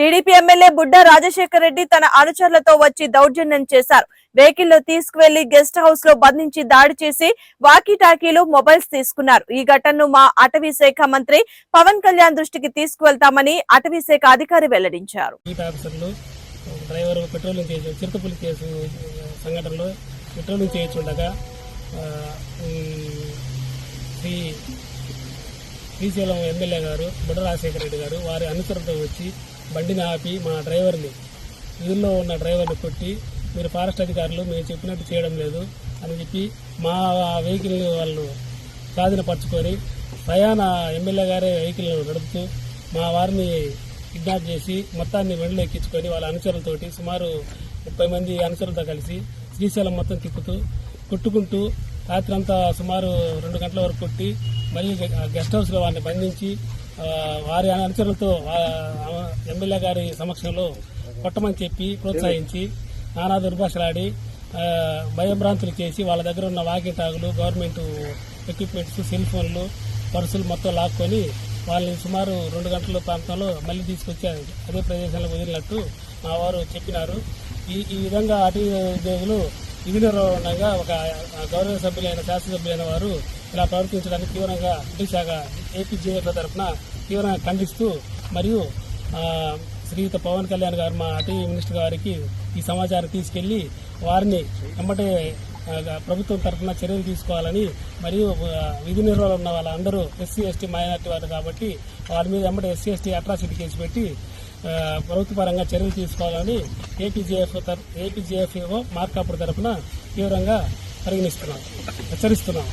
TDP MLA బుడ్డ రాజశేఖర్ రెడ్డి తన అనుచరులతో వచ్చి దౌర్జన్యం చేశారు. వెహికల్లో తీసుకువెళ్ళి గెస్ట్ హౌస్లో బంధించి దాడి చేసి వాకీ టాకీలు మొబైల్స్ తీసుకున్నారు. ఈ ఘటనను మా అటవీ శాఖ మంత్రి పవన్ కళ్యాణ్ దృష్టికి తీసుకువెళ్తామని అటవీ శాఖ అధికారి వెల్లడించారు. డ్రైవర్ పెట్రోలింగ్ చేసి చిరుతపులి కేసు సంఘటనలో పెట్రోలింగ్ చేయొచ్చుండగా శ్రీ శ్రీశైలం ఎమ్మెల్యే గారు బుడ రాజశేఖర రెడ్డి గారు వారి అనుచరులతో వచ్చి బండిని ఆపి మా డ్రైవర్ని వీధిలో ఉన్న డ్రైవర్ని కొట్టి మీరు ఫారెస్ట్ అధికారులు మేము చెప్పినట్టు చేయడం లేదు అని చెప్పి మా వెహికల్ వాళ్ళు స్వాధీనపరచుకొని ప్రయాణ ఎమ్మెల్యే గారే వెహికల్ నడుపుతూ మా వారిని కిడ్నాప్ చేసి మొత్తాన్ని వెంటలో ఎక్కించుకొని వాళ్ళ అనుచరులతోటి సుమారు ముప్పై మంది అనుచరులతో కలిసి శ్రీశైలం మొత్తం తిప్పుతూ కొట్టుకుంటూ రాత్రంతా సుమారు రెండు గంటల వరకు కొట్టి మళ్ళీ గెస్ట్ హౌస్లో వారిని బంధించి ఆ, వారి అనుచరులతో ఎమ్మెల్యే గారి సమక్షంలో కొట్టమని చెప్పి ప్రోత్సహించి నానా దుర్భాషలాడి భయభ్రాంతులు చేసి వాళ్ళ దగ్గర ఉన్న వాకి టాగులు గవర్నమెంట్ ఎక్విప్మెంట్స్ సెల్ ఫోన్లు పర్సులు మొత్తం లాక్కొని వాళ్ళని సుమారు రెండు గంటల ప్రాంతంలో మళ్ళీ తీసుకొచ్చి అదే ప్రదేశంలో వదిలినట్టు మా వారు చెప్పినారు. ఈ ఈ విధంగా అటవీ ఉద్యోగులు విధి నిర్వహణగా ఒక గౌరవ సభ్యులైన శాసనసభ్యులైన వారు ఇలా ప్రవర్తించడానికి తీవ్రంగా అటవీ శాఖ ఏపీజేఎఫ్ తరఫున తీవ్రంగా ఖండిస్తూ మరియు శ్రీయుత పవన్ కళ్యాణ్ గారు మా అటవీ మినిస్టర్ గారికి ఈ సమాచారం తీసుకెళ్ళి వారిని వెంబటే ప్రభుత్వం తరఫున చర్యలు తీసుకోవాలని మరియు విధి నిర్వహణ ఉన్న వాళ్ళందరూ ఎస్సీ ఎస్టీ మైనార్టీ వారు కాబట్టి వారి మీద వెంబడి ఎస్సీ ఎస్టీ అట్రాసిటీ కేసు పెట్టి ప్రభుత్వపరంగా చర్యలు తీసుకోవాలని ఏపీజేఎఫ్ ఏపీజేఎఫ్ఓ మార్కాపుడు తరఫున తీవ్రంగా పరిగణిస్తున్నాం హెచ్చరిస్తున్నాం.